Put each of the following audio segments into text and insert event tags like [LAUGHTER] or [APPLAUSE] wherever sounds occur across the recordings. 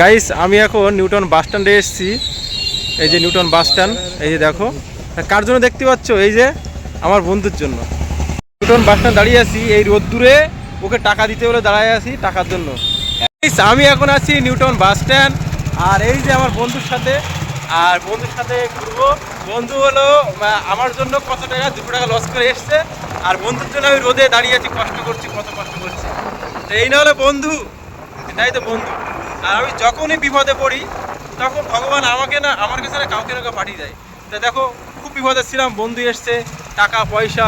Guys আমি এখন Newton বাস স্ট্যান্ডে এসেছি। এই যে নিউটন বাস স্ট্যান্ড, এই যে দেখো। কার জন্য দেখতে পাচ্ছ? এই যে আমার বন্ধুর জন্য। নিউটন বাস স্ট্যান্ড দাঁড়িয়ে আছি, এই রোদ্দুরে ওকে টাকা দিতে বলে দাঁড়ায় আছি টাকার জন্য। আমি এখন আছি নিউটন বাস স্ট্যান্ড। আর এই যে আমার বন্ধুর সাথে, আর বন্ধুর সাথে ঘুরবো। বন্ধু হলো আমার জন্য কত টাকা, দুশো টাকা লস করে এসছে। আর বন্ধুর জন্য আমি রোদে দাঁড়িয়ে আছি, কষ্ট করছি, কত কষ্ট করছি। এই না হলে বন্ধু। এটাই তো বন্ধু? আর আমি যখনই বিপদে পড়ি তখন ভগবান আমাকে না আমার কাছে না কাউকে না পাঠিয়ে দেয়। তা দেখো খুব বিপদে ছিলাম বন্ধু এসছে টাকা পয়সা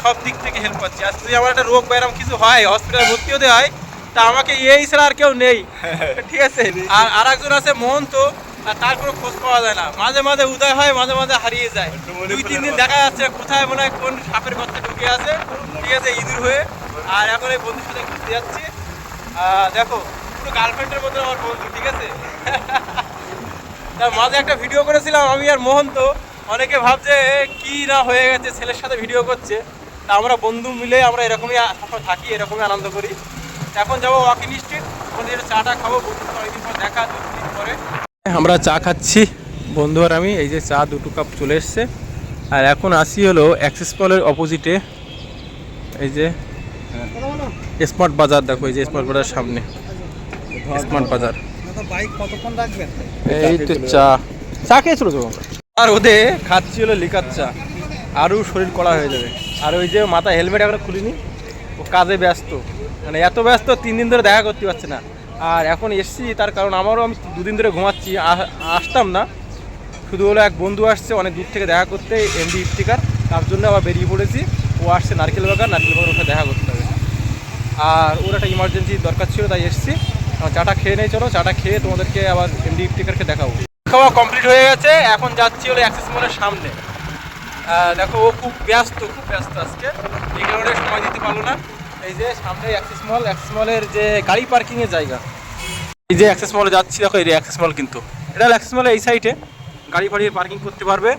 সব দিক থেকে হেল্প পাচ্ছি। আর যদি আমার একটা রোগ ব্যায়াম কিছু হয় হসপিটালে ভর্তি হতে হয় তা আমাকে এই ছাড়া আর কেউ নেই। [LAUGHS] ঠিক আছে? আর আর একজন আছে মোহন তো আর তার কোনো খোঁজ পাওয়া যায় না। মাঝে মাঝে উদয় হয় মাঝে মাঝে হারিয়ে যায়। দুই তিন দিন দেখা যাচ্ছে কোথায় মনে হয় কোন সাপের গর্তে ঢুকে আছে। ঠিক আছে ইঁদুর হয়ে। আর এখন এই বন্ধুর সাথে ঘুরতে যাচ্ছি। দেখো পুরো গার্লফ্রেন্ডের মতো আমার বন্ধু ঠিক আছে? তার মাঝে একটা ভিডিও করেছিলাম আমি আর মোহন তো অনেকে ভাবছে কি না হয়ে গেছে ছেলের সাথে ভিডিও করছে। তা আমরা বন্ধু মিলে আমরা এরকমই সবসময় থাকি এরকমই আনন্দ করি। এখন যাব ওয়াকিং স্ট্রিট ওখানে চাটা খাব বন্ধুর সাথে অনেকদিন পর দেখা দু দিন পরে। আমরা চা খাচ্ছি বন্ধু আর আমি এই যে চা দুটো কাপ চলে এসছে। আর এখন আসি হলো অ্যাক্সেস পলের অপোজিটে এই যে স্মার্ট বাজার দেখো এই যে স্মার্ট বাজার সামনে। স্মার্ট বাজার। বাইক কতক্ষণ রাখবেন? এই তো চা। চা খেয়েছিল তো আর ওদে খাচ্ছি হলো লিকার চা। আরও শরীর কড়া হয়ে যাবে। আর ওই যে মাথা হেলমেট এখনও খুলিনি ও কাজে ব্যস্ত। মানে এত ব্যস্ত তিন দিন ধরে দেখা করতে পারছে না। আর এখন এসছি তার কারণ আমারও আমি দুদিন ধরে ঘুমাচ্ছি আসতাম না। শুধু হলো এক বন্ধু আসছে অনেক দূর থেকে দেখা করতে এমডি ইফতিকার। তার জন্য আবার বেরিয়ে পড়েছি। ও আসছে নারকেল বাগান নারকেল বাগান ওখানে দেখা করতে হবে। আর ওর একটা ইমার্জেন্সি দরকার ছিল তাই এসছি। চাটা খেয়ে নেই, চলো। চাটা খেয়ে তোমাদেরকে আবার এমডি ইফতিকারকে দেখাবো। খাওয়া কমপ্লিট হয়ে গেছে, এখন যাচ্ছি হলো অ্যাক্সেস মলের সামনে। দেখো, ও খুব ব্যস্ত খুব ব্যস্ত আজকে। এই কারণে সময় দিতে পারল না। এই যে সামনে অ্যাক্সেস মল অ্যাক্সেস মলের যে গাড়ি পার্কিংয়ের জায়গা। এই যে অ্যাক্সেস মলে যাচ্ছি, দেখো, এই অ্যাক্সেস মল কিন্তু। এটা অ্যাক্সেস মলে এই সাইডে গাড়ি ফাড়ি পার্কিং করতে পারবে।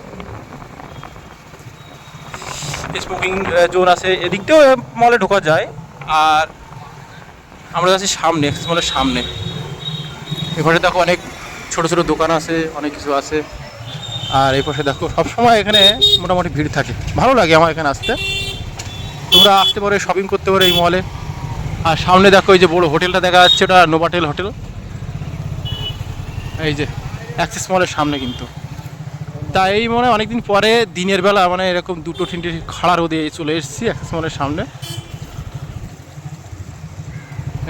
স্মোকিং জোন আছে। এদিকটাও মলে ঢোকা যায়। আর আমরা যাচ্ছি সামনে মলের সামনে। এখানে দেখো অনেক ছোট ছোট দোকান আছে, অনেক কিছু আছে। আর এই পাশে দেখো, সবসময় এখানে মোটামুটি ভিড় থাকে। ভালো লাগে আমার এখানে আসতে। তোমরা আসতে পারো শপিং করতে পারো এই মলে আর সামনে দেখো এই যে বড় হোটেলটা দেখা যাচ্ছে, ওটা নোভাটেল হোটেল। এই যে অ্যাক্সেস মলের সামনে কিন্তু। তা এই মনে অনেকদিন পরে দিনের বেলা মানে এরকম দুটো তিনটে খাড়া রোদে চলে এসেছি অ্যাক্সেস মলের সামনে।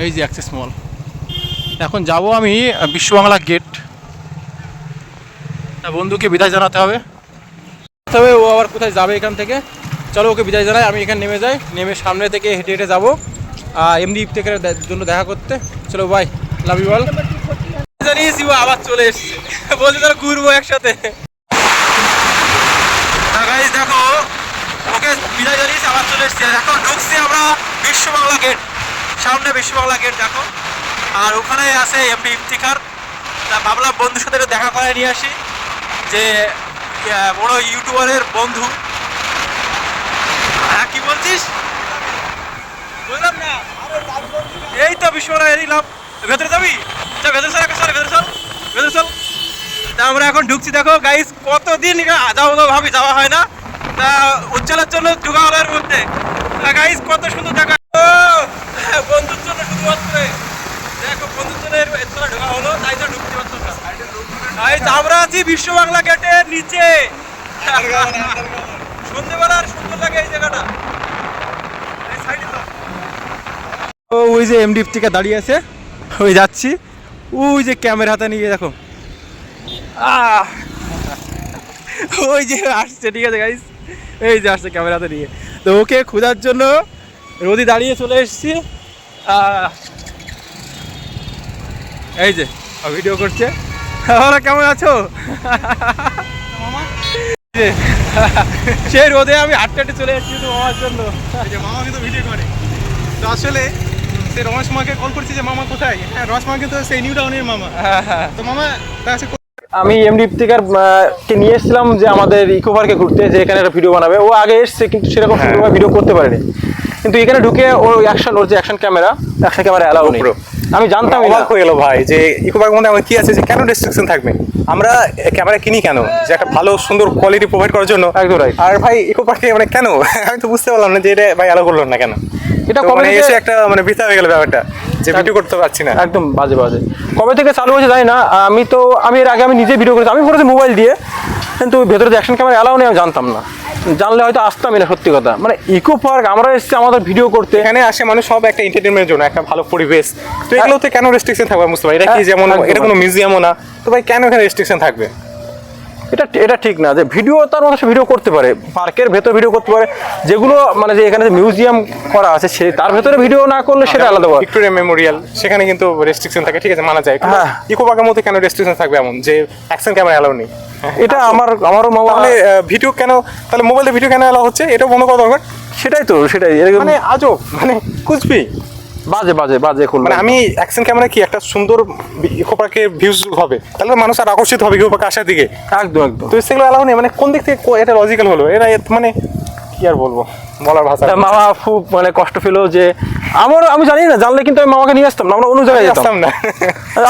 এই যে অ্যাক্সেস মল এখন যাব আমি আহ, বিশ্ববাংলা গেট বন্ধুকে বিদায় জানাতে হবে। তবে ও আবার কোথায় যাবে এখান থেকে। চলো ওকে বিদায় জানাই আমি এখানে নেমে যাই। নেমে সামনে থেকে হেঁটে হেঁটে যাব। এমনি ইফতেকের জন্য দেখা করতে। চলো বাই লাভ ইউ বল জানিয়েছি ও আবার চলে এসছে। বলছে তাহলে ঘুরবো একসাথে। দেখো ওকে বিদায় জানিয়েছি আবার চলে এসছে। এখন ঢুকছি আমরা বিশ্ব বাংলা গেট সামনে বিশ্ব বাংলা গেট দেখো। আর ওখানে আছে এমডি ইফতিখার। তা ভাবলাম বন্ধুর সাথে দেখা করে নিয়ে আসি। যে বড় ইউটিউবারের বন্ধু। হ্যাঁ কি বলছিস? বুঝলাম না এই তো বিশ্ববাংলা এলাম ভেতরে যাবি? চল ভেতরে চল ভেতরে চল ভেতরে চল। তা আমরা এখন ঢুকছি, দেখো গাইস কতদিন যাব ভাবি যাওয়া হয় না। তা উজ্জ্বলের জন্য এর মধ্যে। গাইস কত সুন্দর দেখা বন্ধুর জন্য শুধুমাত্র দেখো, বন্ধুর জন্য ভেতরে ঢোকা হলো, তাই তো ঢুকতে পারছ না। আমরা আছি বিশ্ব বাংলা গেটের নিচে। সন্ধ্যেবেলার সুন্দর লাগে এই জায়গাটা। ও, ওই যে এমডি থেকে দাঁড়িয়ে আছে। ওই যাচ্ছি। ওই যে ক্যামেরা হাতে নিয়ে, দেখো! ওই যে আসছে, ঠিক আছে গাইস এই যে আসছে ক্যামেরা হাতে নিয়ে। তো ওকে খোঁজার জন্য রোদি দাঁড়িয়ে চলে এসেছি! এই যে ভিডিও করছে। ওরা কেমন আছো? সেই রোদে আমি হাঁটতে হাঁটতে চলে যাচ্ছি তো মামার জন্য। মামা কিন্তু ভিডিও করে। তো আসলে সে রমেশ মাকে কল করছি যে মামা কোথায়? হ্যাঁ রমেশ মা কিন্তু সেই নিউ টাউনের মামা। হ্যাঁ হ্যাঁ। তো মামা তার কাছে আমি এমডি ইফতিকার কে নিয়ে এসেছিলাম যে আমাদের ইকো পার্কে ঘুরতে যে এখানে একটা ভিডিও বানাবে। ও আগে এসছে কিন্তু সেরকম ভিডিও ভিডিও করতে পারেনি। কিন্তু এখানে ঢুকে ও অ্যাকশন ওর যে action camera action camera allow নেই। আমি জানতাম অবাক হয়ে গেল ভাই যে ইকো পার্কের মধ্যে আমার কি আছে যে কেন রেস্ট্রিকশন থাকবে? আমরা ক্যামেরা কিনি কেন? যে একটা ভালো সুন্দর কোয়ালিটি প্রোভাইড করার জন্য। একদম right. আর ভাই ইকো পার্কে মানে কেন? [LAUGHS] আমি তো বুঝতে পারলাম না যে এটা ভাই আলো করল না কেন। এটা কবে মানে এসে একটা মানে বৃথা হয়ে গেল ব্যাপারটা যে ভিডিও করতে পারছি না। একদম বাজে বাজে। কবে থেকে চালু হয়েছে জানি না। আমি তো আমি এর আগে আমি নিজে ভিডিও করেছি। আমি করেছি মোবাইল দিয়ে। কিন্তু ভেতরে যে অ্যাকশন ক্যামেরা অ্যালাউ নেই আমি জানতাম না। জানলে হয়তো আসতামই না সত্যি কথা। মানে ইকো পার্ক আমরা এসেছি আমাদের ভিডিও করতে। এখানে আসে মানে সব একটা এন্টারটেনমেন্টের জন্য একটা ভালো পরিবেশ। তো এগুলোতে কেন রেস্ট্রিকশন থাকবে বুঝতে পারি? এটা কি হ্যাঁ, যেমন। এটা কোনো মিউজিয়ামও না। তো ভাই কেন এখানে রেস্ট্রিকশন থাকবে? এটা এটা ঠিক না যে ভিডিও তার মতো ভিডিও করতে পারে পার্কের ভেতর ভিডিও করতে পারে যেগুলো মানে যে এখানে মিউজিয়াম করা আছে সে তার ভেতরে ভিডিও না করলে সেটা আলাদা ভিক্টোরিয়া মেমোরিয়াল সেখানে কিন্তু রেস্ট্রিকশন থাকে ঠিক আছে মানা যায়। হ্যাঁ। ইকো পার্কের মধ্যে কেন রেস্ট্রিকশন থাকবে এমন? যে অ্যাকশন ক্যামেরা অ্যালাউ নেই। এটা আমার আমারও তাহলে ভিডিও কেন তাহলে মোবাইলে ভিডিও কেন অ্যালাউ হচ্ছে? এটা বন্ধ করা দরকার? সেটাই তো সেটাই মানে আজব মানে কুচবি। বাজে বাজে বাজে খুলবে মানে আমি অ্যাকশন ক্যামেরা কি একটা সুন্দর ইকো পার্কের ভিউজ হবে? তাহলে মানুষ আর আকর্ষিত হবে ইকো পার্কে আসার দিকে। একদম একদম। তো সেগুলো অ্যালাউ নেই। মানে কোন দিক থেকে এটা লজিক্যাল হলো? এটা মানে কি আর বলব? বলার ভাষা। মামা খুব মানে কষ্ট পেল যে আমার আমি জানি না জানলে কিন্তু আমি মামাকে নিয়ে আসতাম না আমরা অন্য জায়গায় আসতাম না।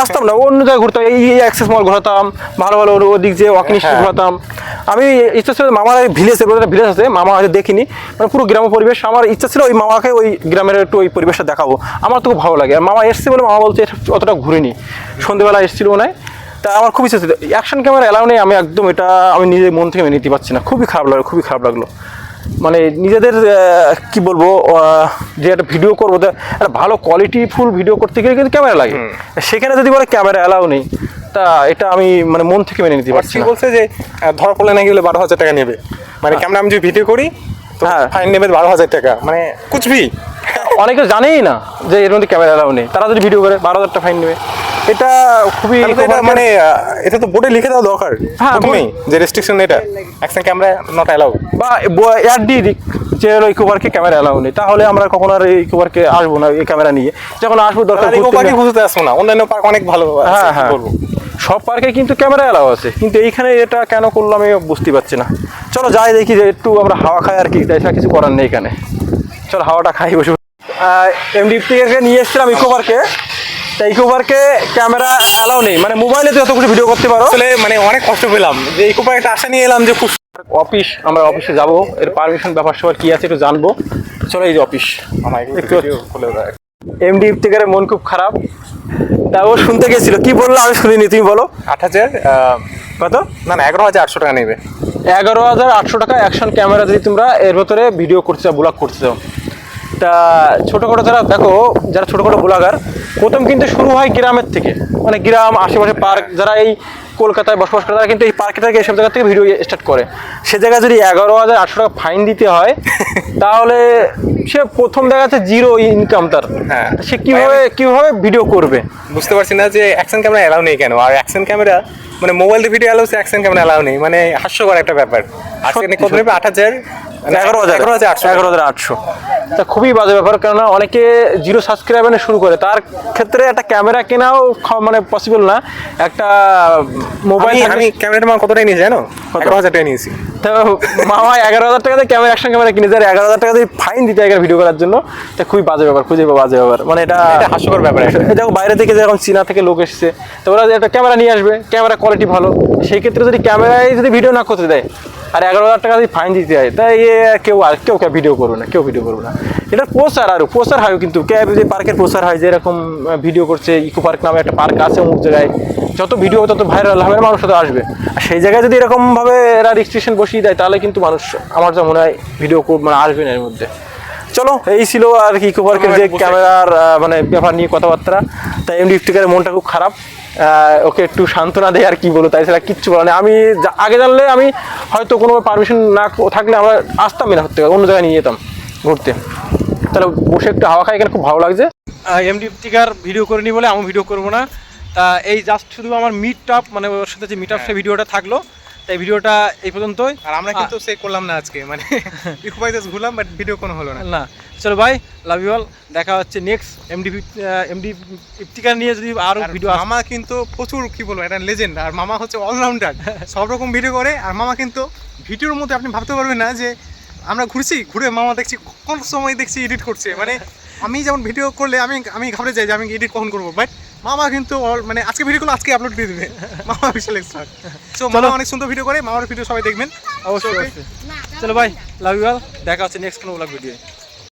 আসতাম না অন্য জায়গায় ঘুরতাম এই অ্যাক্সেস মল ঘোরাতাম ভালো ভালো ওদিক যে স্ট্রিট হ্যাঁ। ঘোরাতাম। আমি ইচ্ছা ছিল মামার ভিলেজ একটা ভিলেজ আছে মামা হয়তো দেখিনি মানে পুরো গ্রাম পরিবেশ আমার ইচ্ছা ছিল ওই মামাকে ওই গ্রামের একটু ওই পরিবেশটা দেখাবো। আমার তো খুব ভালো লাগে। আর মামা এসছে বলে মামা বলছে অতটা ঘুরিনি। সন্ধ্যেবেলা এসেছিল মনে হয়। তা আমার খুব ইচ্ছা ছিল অ্যাকশন ক্যামেরা এলাও নেই আমি একদম এটা আমি নিজের মন থেকে নিতে পারছি না। খুবই খারাপ লাগল খুবই খারাপ লাগল। মানে নিজেদের কি বলব যে একটা ভিডিও করব একটা ভালো কোয়ালিটি ফুল ভিডিও করতে গেলে কিন্তু ক্যামেরা লাগে। সেখানে যদি বলে ক্যামেরা অ্যালাউ নেই তা এটা আমি মানে মন থেকে মেনে নিতে পারছি বলছে যে ধরা পড়লে নাকি বলে বারো হাজার টাকা নেবে। মানে ক্যামেরা আমি যদি ভিডিও করি হ্যাঁ। ফাইন নেবে বারো হাজার টাকা। মানে কুচবি। অনেকে জানেই না যে এর মধ্যে ক্যামেরা অ্যালাউ নেই। তারা যদি ভিডিও করে বারো হাজার টাকা ফাইন নেবে। এটা খুবই মানে এটা তো বোর্ডে লিখে দেওয়া দরকার। হ্যাঁ, প্রথমেই যে রেস্ট্রিকশন এটা। অ্যাকশন ক্যামেরা নট অ্যালাউ বা দিক যে হলো ইকোবারকে ক্যামেরা অ্যালাউ নেই। তাহলে আমরা কখনো আর ইকোবারকে আসব না এই ক্যামেরা নিয়ে। যখন আসব দরকার ইকো ঘুরতে আসব না। অন্যান্য পার্ক অনেক ভালো হ্যাঁ হ্যাঁ। বলব? সব পার্কে কিন্তু ক্যামেরা এলাও আছে। কিন্তু এইখানে এটা কেন করল আমি বুঝতে পারছি না। চলো যাই দেখি যে একটু আমরা হাওয়া খাই আর কি তাই কিছু করার নেই এখানে। চলো হাওয়াটা খাই বসে। এমডি থেকে নিয়ে এসেছিলাম ইকো পার্কে তা ইকো পার্কে ক্যামেরা অ্যালাউ নেই। মানে মোবাইলে তো যত ভিডিও করতে পারো। আসলে মানে অনেক কষ্ট পেলাম। যে ইকো পার্কে আশা নিয়ে এলাম যে খুব অফিস আমরা অফিসে যাব। এর পারমিশন ব্যাপার সবার কি আছে একটু জানব। চলো এই যে অফিস আমার একটু- খুলে দেয় এমডি থেকে মন খুব খারাপ। তা ও শুনতে গেছিল। কি বলল? আমি শুনিনি তুমি বলো। আট হাজার কত? না না এগারো হাজার আটশো টাকা নেবে। এগারো হাজার আটশো টাকা অ্যাকশন ক্যামেরা যদি তোমরা এর ভেতরে ভিডিও করতে চাও ব্লগ করতে চাও। তা ছোটোখাটো যারা দেখো যারা ছোটোখাটো ব্লগার প্রথম কিন্তু শুরু হয় গ্রামের থেকে। মানে গ্রাম আশেপাশে পার্ক যারা এই কলকাতায় বসবাস করে তারা কিন্তু এই পার্কে থেকে এইসব জায়গা থেকে ভিডিও স্টার্ট করে। সে জায়গায় যদি এগারো হাজার আটশো টাকা ফাইন দিতে হয় [LAUGHS] তাহলে সে প্রথম দেখাচ্ছে জিরো ইনকাম তার। হ্যাঁ। সে কীভাবে কীভাবে ভিডিও করবে? বুঝতে পারছি না যে অ্যাকশন ক্যামেরা অ্যালাউ নেই কেন। আর অ্যাকশন ক্যামেরা মানে মোবাইল দিয়ে ভিডিও অ্যালাউ সে অ্যাকশন ক্যামেরা অ্যালাউ নেই। মানে হাস্যকর একটা ব্যাপার। আর কত নেবে? আট হাজার এগারো হাজার। এগারো হাজার আটশো। এগারো হাজার আটশো। তা খুবই বাজে ব্যাপার কেননা অনেকে জিরো সাবস্ক্রাইবার নিয়ে শুরু করে। তার ক্ষেত্রে একটা ক্যামেরা কেনাও মানে পসিবল না। একটা মোবাইল আমি ক্যামেরাটা আমার কত টাকা নিয়েছি জানো? এগারো হাজার টাকা নিয়েছি। তো মামা এগারো হাজার টাকা দিয়ে ক্যামেরা অ্যাকশন ক্যামেরা কিনেছে আর এগারো হাজার টাকা দিয়ে ফাইন দিতে হয় ভিডিও করার জন্য। তা খুবই বাজে ব্যাপার খুবই বাজে ব্যাপার। মানে এটা হাস্যকর ব্যাপার একটা। দেখো বাইরে থেকে যেরকম চীনা থেকে লোক এসেছে। তো ওরা একটা ক্যামেরা নিয়ে আসবে ক্যামেরা কোয়ালিটি ভালো। সেই ক্ষেত্রে যদি ক্যামেরায় যদি ভিডিও না করতে দেয় আর এগারো হাজার টাকা যদি ফাইন দিতে হয় তাই এ কেউ আর কেউ কে ভিডিও করব না, কেউ ভিডিও করব না। এটা প্রসার আরও প্রসার হয় কিন্তু ক্যাব যে পার্কের প্রসার হয় যে এরকম ভিডিও করছে, ইকো পার্ক নামে একটা পার্ক আছে অমুক জায়গায়, যত ভিডিও তত ভাইরাল হবে মানুষ তো আসবে। আর সেই জায়গায় যদি এরকমভাবে এরা রেজিস্ট্রেশন বসিয়ে দেয়, তাহলে কিন্তু মানুষ, আমার যা মনে হয় ভিডিও মানে আসবে না এর মধ্যে। চলো এই ছিল আর কি ইকো পার্কের যে ক্যামেরার মানে ব্যাপার নিয়ে কথাবার্তা। তাই এমডি ইফতিকারের মনটা খুব খারাপ। ওকে একটু সান্ত্বনা দেয় আর কি বলো তাই ছাড়া কিচ্ছু বলা নেই। আমি আগে জানলে আমি হয়তো কোনো পারমিশন না থাকলে আমরা আসতামই না কথা, অন্য জায়গায় নিয়ে যেতাম ঘুরতে। তাহলে বসে একটু হাওয়া খাই এখানে খুব ভালো লাগছে। এমডি ইফতিকার ভিডিও করিনি বলে আমি ভিডিও করব না। তা এই জাস্ট শুধু আমার মিট আপ মানে ওর সাথে যে মিট আপ সেই ভিডিওটা থাকল। তাই ভিডিওটা এই পর্যন্তই। আর আমরা কিন্তু সে করলাম না আজকে মানে [LAUGHS] ইকো পার্কে just ঘুরলাম বাট ভিডিও কোনো হলো না। না। চলো ভাই লাভ ইউ অল দেখা হচ্ছে নেক্সট এমডি এমডি ইফতিকার নিয়ে যদি আরও আর ভিডিও মামা কিন্তু প্রচুর কি বলব একটা লেজেন্ড আর মামা হচ্ছে অলরাউন্ডার সব রকম ভিডিও করে আর মামা কিন্তু ভিডিওর মধ্যে আপনি ভাবতে পারবেন না যে আমরা ঘুরছি ঘুরে মামা দেখছি কোন সময় দেখছি এডিট করছে। মানে আমি যেমন ভিডিও করলে আমি আমি ঘাবড়ে যাই যে আমি এডিট কখন করব বাট মামা কিন্তু মানে আজকে ভিডিও আজকে আপলোড দিয়ে দেবে। [LAUGHS] মামা বিশাল এক্সপার্ট সো মামা অনেক সুন্দর ভিডিও করে মামার ভিডিও সবাই দেখবেন। অবশ্যই চলো ভাই লাভ ইউ অল দেখা হচ্ছে নেক্সট কোনো ব্লগ ভিডিও